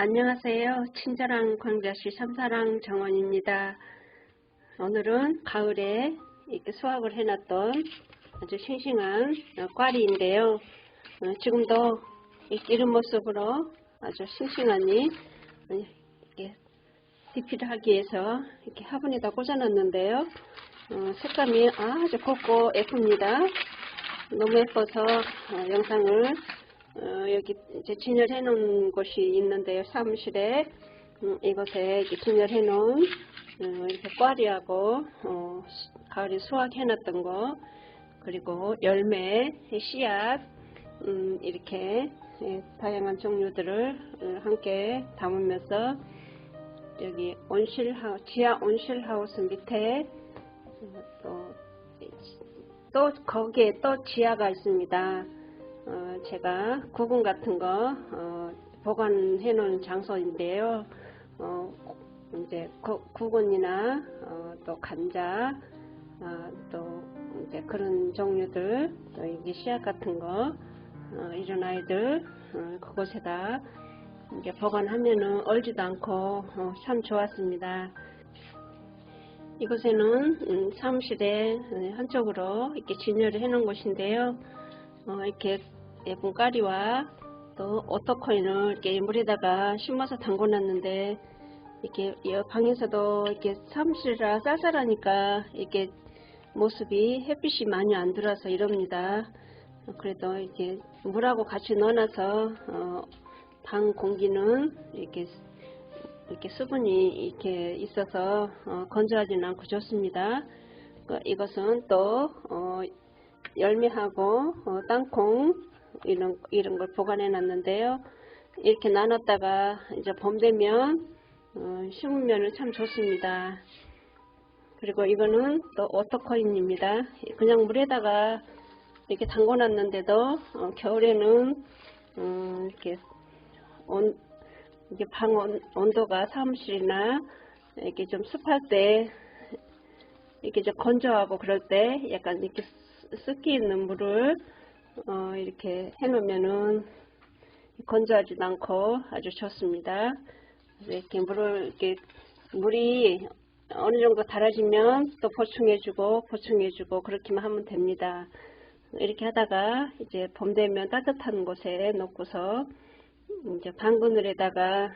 안녕하세요. 친절한 광자씨 삼사랑 정원입니다. 오늘은 가을에 이렇게 수확을 해놨던 아주 싱싱한 꽈리인데요. 어, 지금도 이런 모습으로 아주 싱싱하니 이렇게 디피를 하기 위해서 이렇게 화분에다 꽂아놨는데요. 어, 색감이 아주 곱고 예쁩니다. 너무 예뻐서 어, 영상을 어, 여기 이제 진열해 놓은 곳이 있는데요. 사무실에 음, 이곳에 진열해 놓은 어, 이렇게 꽈리하고 어, 가을에 수확해 놨던 거 그리고 열매, 씨앗 음, 이렇게 예, 다양한 종류들을 어, 함께 담으면서 여기 온실 하우스, 지하 온실 하우스 밑에 어, 또, 또 거기에 또 지하가 있습니다. 어, 제가 구근 같은 거 어, 보관해 놓은 장소인데요. 어, 이제 구, 구근이나 어, 또 감자 어, 또 이제 그런 종류들 또 이게 씨앗 같은 거 어, 이런 아이들 어, 그곳에다 이제 보관하면은 얼지도 않고 어, 참 좋았습니다. 이곳에는 음, 사무실에 한쪽으로 이렇게 진열을 해 놓은 곳인데요. 어, 이렇게 예쁜 까리와 또 오토코인을 이렇게 물에다가 심어서 담궈놨는데 이렇게 방에서도 이렇게 사무실이라 쌀쌀하니까 이렇게 모습이 햇빛이 많이 안 들어서 이럽니다. 그래도 이렇게 물하고 같이 넣어놔서 어, 방 공기는 이렇게 이렇게 수분이 이렇게 있어서 어, 건조하지는 않고 좋습니다. 그 이것은 또 어, 열매하고 어, 땅콩 이런 이런 걸 보관해 놨는데요. 이렇게 나눴다가 이제 봄 되면 어, 심으면 참 좋습니다. 그리고 이거는 또 오토코인입니다. 그냥 물에다가 이렇게 담궈 놨는데도 어, 겨울에는 음, 이렇게 온, 이게 방 온, 온도가 사무실이나 이렇게 좀 습할 때 이렇게 좀 건조하고 그럴 때 약간 이렇게 습기 있는 물을 어, 이렇게 해놓으면은 건조하지도 않고 아주 좋습니다. 이렇게 물을 이렇게 물이 어느 정도 달아지면 또 보충해주고 보충해주고 그렇게만 하면 됩니다. 이렇게 하다가 이제 봄 되면 따뜻한 곳에 놓고서 이제 방 그늘에다가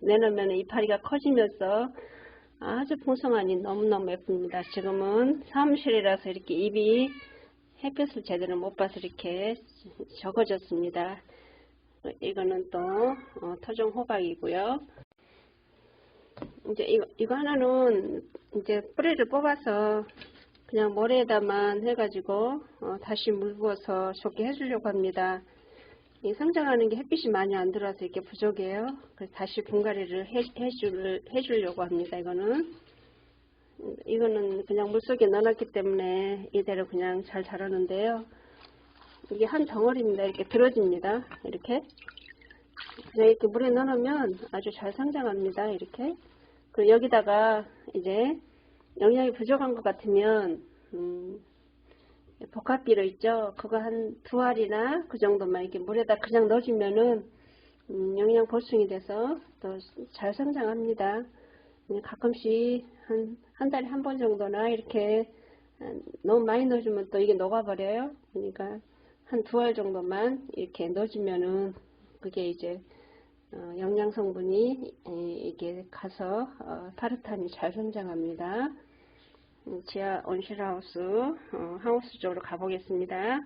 내놓으면 이파리가 커지면서 아주 풍성하니 너무너무 예쁩니다. 지금은 사무실이라서 이렇게 잎이 햇볕을 제대로 못 봐서 이렇게 적어졌습니다. 이거는 또 어, 토종 호박이고요. 이제 이거, 이거 하나는 이제 뿌리를 뽑아서 그냥 모래에다만 해가지고 어, 다시 물 부어서 좋게 해주려고 합니다. 이 성장하는 게 햇빛이 많이 안 들어와서 이렇게 부족해요. 그래서 다시 분갈이를 해, 해줄, 해주려고 합니다. 이거는 이거는 그냥 물속에 넣어놨기 때문에 이대로 그냥 잘 자라는데요. 이게 한 덩어리입니다. 이렇게 들어집니다. 이렇게 그냥 이렇게 물에 넣어놓으면 아주 잘 성장합니다. 이렇게 그리고 여기다가 이제 영양이 부족한 것 같으면 음, 복합비료 있죠. 그거 한 두 알이나 그 정도만 이렇게 물에다 그냥 넣어주면은 음, 영양 보충이 돼서 또 잘 성장합니다. 가끔씩 한, 한 달에 한 번 정도나 이렇게 너무 많이 넣어주면 또 이게 녹아버려요. 그러니까 한 두 알 정도만 이렇게 넣어주면은 그게 이제 어, 영양 성분이 이게 가서 어, 타르탄이 잘 성장합니다. 음, 지하 온실하우스 어, 하우스 쪽으로 가보겠습니다.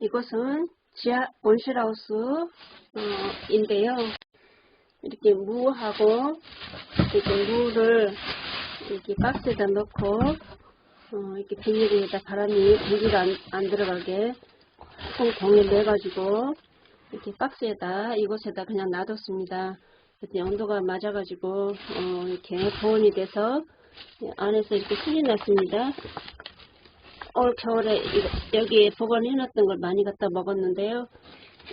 이곳은 지하 온실하우스 인데요. 이렇게 무하고 이렇게 무를 이렇게 박스에다 넣고 어, 이렇게 비닐에다 바람이 공기가 안, 안 들어가게 콩 공에 내가지고 이렇게 박스에다 이곳에다 그냥 놔뒀습니다. 그랬더니 온도가 맞아가지고 어, 이렇게 보온이 돼서 안에서 이렇게 순이 났습니다. 올 겨울에 여기에 보관해놨던 걸 많이 갖다 먹었는데요.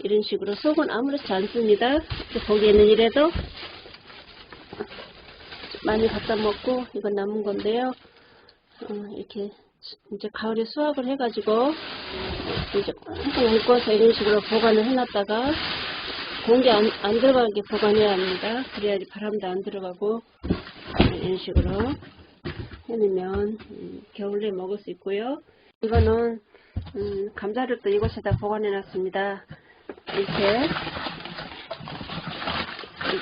이런 식으로 속은 아무렇지 않습니다. 보기에는 이래도 많이 갖다 먹고 이거 남은 건데요. 어, 이렇게 이제 가을에 수확을 해가지고 이제 항상 묶어서 이런 식으로 보관을 해놨다가 공기 안, 안 들어가게 보관해야 합니다. 그래야지 바람도 안 들어가고 이런 식으로 해놓으면 음, 겨울에 먹을 수 있고요. 이거는 음, 감자를 또 이곳에다 보관해 놨습니다. 이렇게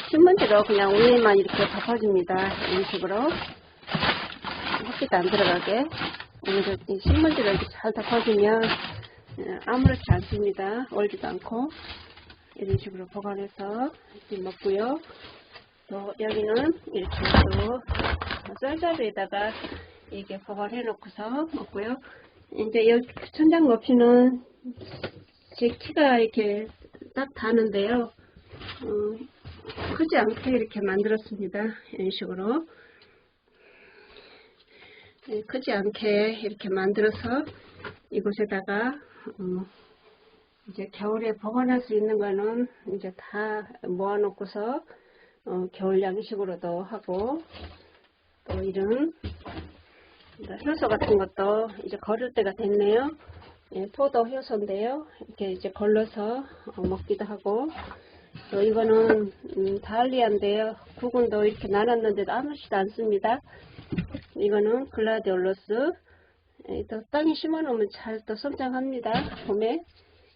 신문지로 그냥 위에만 이렇게 덮어줍니다. 이런 식으로 햇빛 안 들어가게 오늘은 이 신문지로 이렇게 잘 덮어주면 예, 아무렇지 않습니다. 얼지도 않고 이런 식으로 보관해서 이렇게 먹고요. 또 여기는 이렇게 또 쌀자루에다가 이렇게 보관해 놓고서 먹고요. 이제 여기 천장 높이는 제 키가 이렇게 딱 닿는데요. 어, 크지 않게 이렇게 만들었습니다. 이런 식으로. 네, 크지 않게 이렇게 만들어서 이곳에다가 어, 이제 겨울에 보관할 수 있는 거는 이제 다 모아놓고서 어, 겨울 양식으로도 하고 또 이런 효소 같은 것도 이제 걸을 때가 됐네요. 예, 포도 효소인데요. 이렇게 이제 걸러서 어, 먹기도 하고 또 이거는 음, 다알리아인데요. 구근도 이렇게 나눴는데도 아무렇지도 않습니다. 이거는 글라디올로스 예, 또 땅에 심어 놓으면 잘 또 성장합니다. 봄에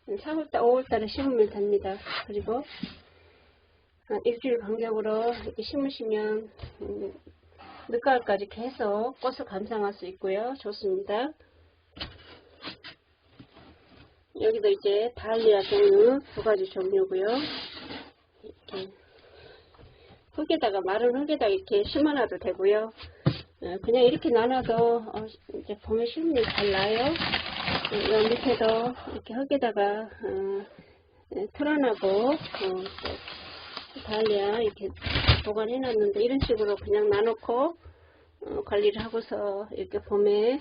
4월달, 5월달에 심으면 됩니다. 그리고 한 일주일 간격으로 이렇게 심으시면 음, 늦가을까지 계속 꽃을 감상할 수 있고요. 좋습니다. 여기도 이제 달리아 종류 두 가지 종류고요. 이렇게 흙에다가 마른 흙에다 이렇게 심어놔도 되고요. 어, 그냥 이렇게 나눠도 어, 이제 봄에 심으면 잘 나요. 여 밑에도 이렇게 흙에다가 어, 네, 어, 달리아 이렇게 보관해 놨는데 이런 식으로 그냥 나놓고 어, 관리를 하고서 이렇게 봄에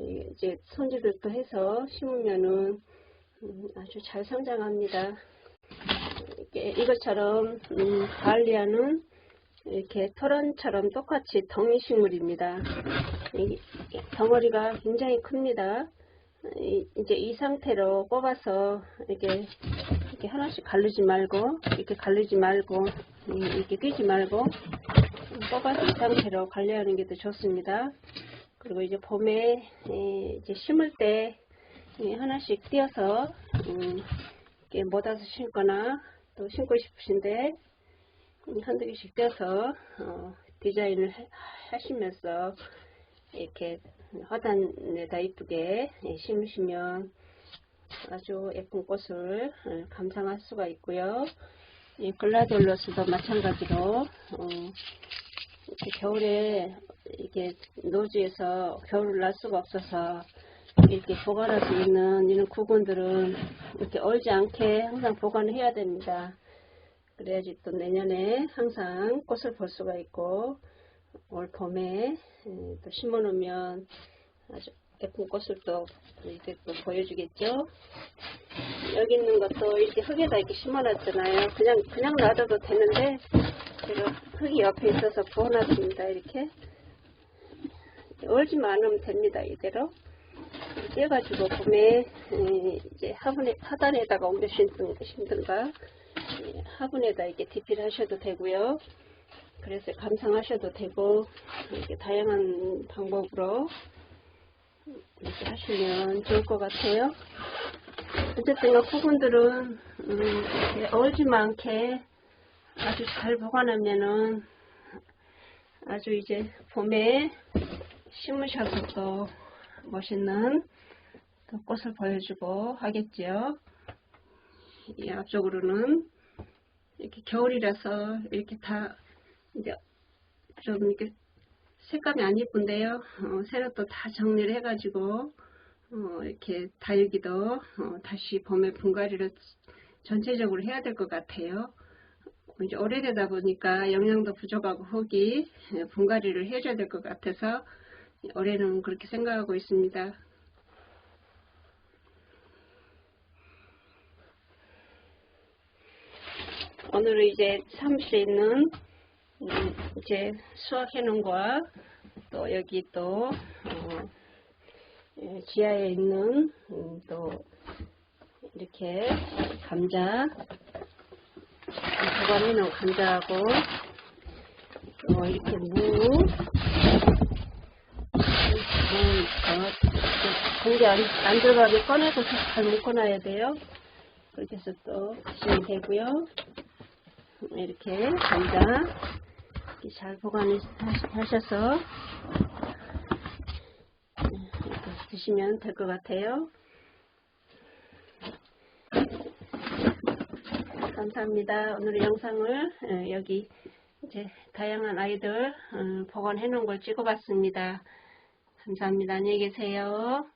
이제 손질을 또 해서 심으면은 음, 아주 잘 성장합니다. 이렇게 이것처럼 음, 달리아는 이렇게 토란처럼 똑같이 덩이 식물입니다. 이, 덩어리가 굉장히 큽니다. 이, 이제 이 상태로 뽑아서 이렇게 이렇게 하나씩 갈르지 말고 이렇게 갈르지 말고 이렇게 끼지 말고 뽑아서 이 상태로 관리하는 게 더 좋습니다. 그리고 이제 봄에 이제 심을 때 하나씩 띄어서 음, 이렇게 못아서 심거나 또 심고 싶으신데 한두 개씩 떼서 어, 디자인을 하시면서 이렇게 화단에다 이쁘게 예, 심으시면 아주 예쁜 꽃을 어, 감상할 수가 있고요. 이 글라디올러스도 마찬가지로 어, 겨울에 이게 노지에서 겨울을 날 수가 없어서 이렇게 보관할 수 있는 이런 구근들은 이렇게 얼지 않게 항상 보관을 해야 됩니다. 그래야지 또 내년에 항상 꽃을 볼 수가 있고 올 봄에 또 심어 놓으면 아주 예쁜 꽃을 또 이렇게 또 보여주겠죠. 여기 있는 것도 이렇게 흙에다 이렇게 심어 놨잖아요. 그냥 그냥 놔둬도 되는데 제가 흙이 옆에 있어서 부어놨습니다. 이렇게 얼지만 않으면 됩니다. 이대로 떼가지고 봄에 이제 화분에 하단에다가 옮겨 심든가 화분에다 이렇게 디피를 하셔도 되고요. 그래서 감상하셔도 되고 이렇게 다양한 방법으로 이렇게 하시면 좋을 것 같아요. 어쨌든 부분들은 음, 얼지만 않게 아주 잘 보관하면은 아주 이제 봄에 심으셔서 또 멋있는 또 꽃을 보여주고 하겠지요. 이 앞쪽으로는 이렇게 겨울이라서 이렇게 다 이제 좀 이렇게 색감이 안 예쁜데요. 어, 새로 또 다 정리를 해가지고 어, 이렇게 다육이도 어, 다시 봄에 분갈이를 전체적으로 해야 될 것 같아요. 이제 오래되다 보니까 영양도 부족하고 흙이 예, 분갈이를 해줘야 될 것 같아서 올해는 그렇게 생각하고 있습니다. 오늘은 이제 사무실에 있는 음, 이제 수확해 놓은 거와 또 여기 또 어, 예, 지하에 있는 음, 또 이렇게 감자 보관해 놓은 감자하고 또 이렇게 무, 공기 안, 안 들어가게 꺼내서 잘 묶어놔야 돼요. 그렇게 해서 또 드시면 되고요. 이렇게 감자 잘 보관하셔서 이렇게 드시면 될 것 같아요. 감사합니다. 오늘 영상을 어, 여기 이제 다양한 아이들 어, 보관해 놓은 걸 찍어봤습니다. 감사합니다. 안녕히 계세요.